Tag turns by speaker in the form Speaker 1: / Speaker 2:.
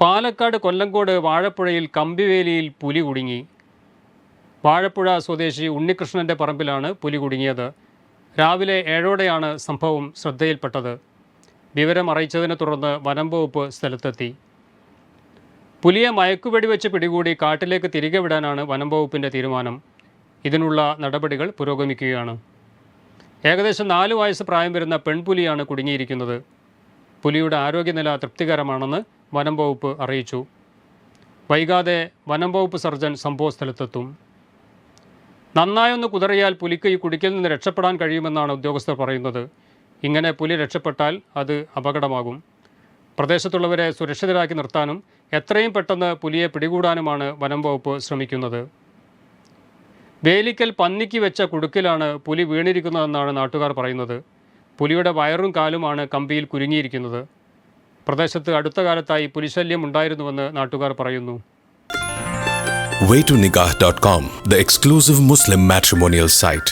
Speaker 1: പാലക്കാട് കൊല്ലങ്കോട് വാഴപ്പുഴയിൽ കമ്പിവേലിയിൽ പുലി കുടുങ്ങി. വാഴപ്പുഴ സ്വദേശി ഉണ്ണികൃഷ്ണന്റെ പറമ്പിലാണ് പുലി കുടുങ്ങിയത്. രാവിലെ ഏഴോടെയാണ് സംഭവം ശ്രദ്ധയിൽപ്പെട്ടത്. വിവരം അറിയിച്ചതിനെ തുടർന്ന് വനം വകുപ്പ് സ്ഥലത്തെത്തി. പുലിയെ മയക്കുവെടിവെച്ച് പിടികൂടി കാട്ടിലേക്ക് തിരികെ വിടാനാണ് വനം വകുപ്പിന്റെ തീരുമാനം. ഇതിനുള്ള നടപടികൾ പുരോഗമിക്കുകയാണ്. ഏകദേശം നാല് വയസ്സ് പ്രായം വരുന്ന പെൺപുലിയാണ് കുടുങ്ങിയിരിക്കുന്നത്. പുലിയുടെ ആരോഗ്യനില തൃപ്തികരമാണെന്ന് വനം വകുപ്പ് അറിയിച്ചു. വൈകാതെ വനം വകുപ്പ് സർജൻ സംഭവ സ്ഥലത്തെത്തും. നന്നായൊന്ന് കുതറിയാൽ പുലിക്ക് ഈ കുടിക്കിൽ നിന്ന് രക്ഷപ്പെടാൻ കഴിയുമെന്നാണ് ഉദ്യോഗസ്ഥർ പറയുന്നത്. ഇങ്ങനെ പുലി രക്ഷപ്പെട്ടാൽ അത് അപകടമാകും. പ്രദേശത്തുള്ളവരെ സുരക്ഷിതരാക്കി നിർത്താനും എത്രയും പെട്ടെന്ന് പുലിയെ പിടികൂടാനുമാണ് വനം വകുപ്പ് ശ്രമിക്കുന്നത്. വേലിക്കൽ പന്നിക്ക് വെച്ച കുടുക്കിലാണ് പുലി വീണിരിക്കുന്നതെന്നാണ് നാട്ടുകാർ പറയുന്നത്. പുലിയുടെ വയറും കാലുമാണ് കമ്പിയിൽ കുരുങ്ങിയിരിക്കുന്നത്. പ്രദേശത്ത് അടുത്ത കാലത്തായി പുലിശല്യം ഉണ്ടായിരുന്നുവെന്ന് നാട്ടുകാർ പറയുന്നു
Speaker 2: waytonikah.com, the exclusive Muslim matrimonial site.